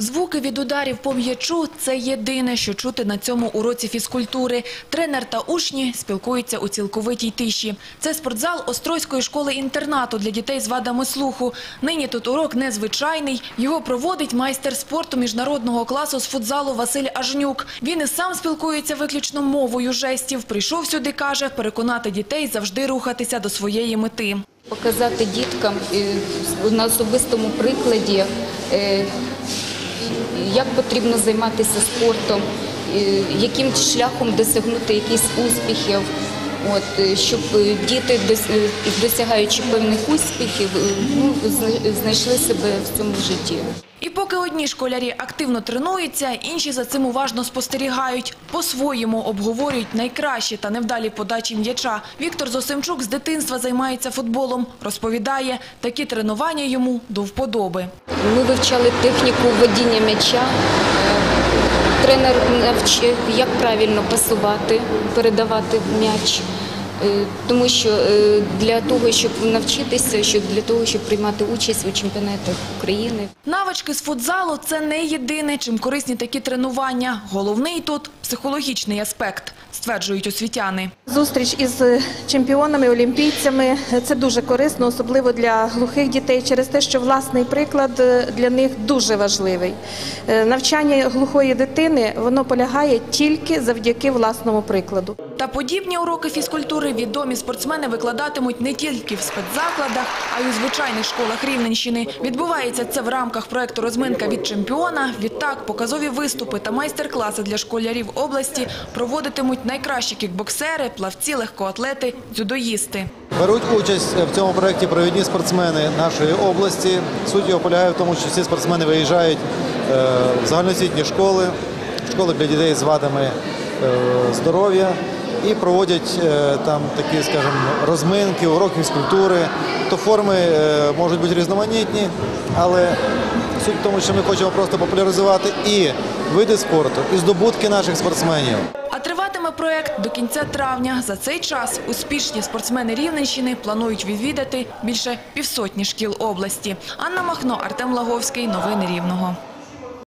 Звуки від ударів по м'ячу – це єдине, що чути на цьому уроці фізкультури. Тренер та учні спілкуються у цілковитій тиші. Це спортзал Острозької школи-інтернату для дітей з вадами слуху. Нині тут урок незвичайний. Його проводить майстер спорту міжнародного класу з футзалу Василь Ажнюк. Він і сам спілкується виключно мовою жестів. Прийшов сюди, каже, переконати дітей завжди рухатися до своєї мети. Показати діткам е, на особистому прикладі, е, як потрібно займатися спортом, яким шляхом досягнути якихось успіхів. От, е, щоб діти, е, досягаючи певних успіхів, е, ну, знайшли себе в цьому житті. І поки одні школярі активно тренуються, інші за цим уважно спостерігають. По-своєму обговорюють найкращі та невдалі подачі м'яча. Віктор Зосимчук з дитинства займається футболом. Розповідає, такі тренування йому до вподоби. Ми вивчали техніку водіння м'яча. Тренер навчив, як правильно пасувати, передавати м'яч. Е, Тому що е, для того, щоб навчитися, щоб для того, щоб приймати участь у чемпіонатах України. Навички з футзалу – це не єдине, чим корисні такі тренування. Головний тут – психологічний аспект, стверджують освітяни. Зустріч із чемпіонами, олімпійцями це дуже корисно, особливо для глухих дітей, через те, що власний приклад для них дуже важливий. Е, Навчання глухої дитини воно полягає тільки завдяки власному прикладу. Та подібні уроки фізкультури відомі спортсмени викладатимуть не тільки в спецзакладах, а й у звичайних школах Рівненщини. Відбувається це в рамках проекту «Розминка від чемпіона». Відтак, показові виступи та майстер-класи для школярів області проводитимуть найкращі кікбоксери, плавці, легкоатлети, дзюдоїсти. Беруть участь в цьому проєкті провідні спортсмени нашої області. Суть його полягає в тому, що ці спортсмени виїжджають е, в загальноосвітні школи, школи для дітей з вадами е, здоров'я і проводять е, там такі, скажімо, розминки, уроки фізкультури. То форми е, можуть бути різноманітні, але суть в тому, що ми хочемо просто популяризувати і види спорту, і здобутки наших спортсменів. А триватиме проект до кінця травня. За цей час успішні спортсмени Рівненщини планують відвідати більше півсотні шкіл області. Анна Махно, Артем Лаговський. Новини Рівного.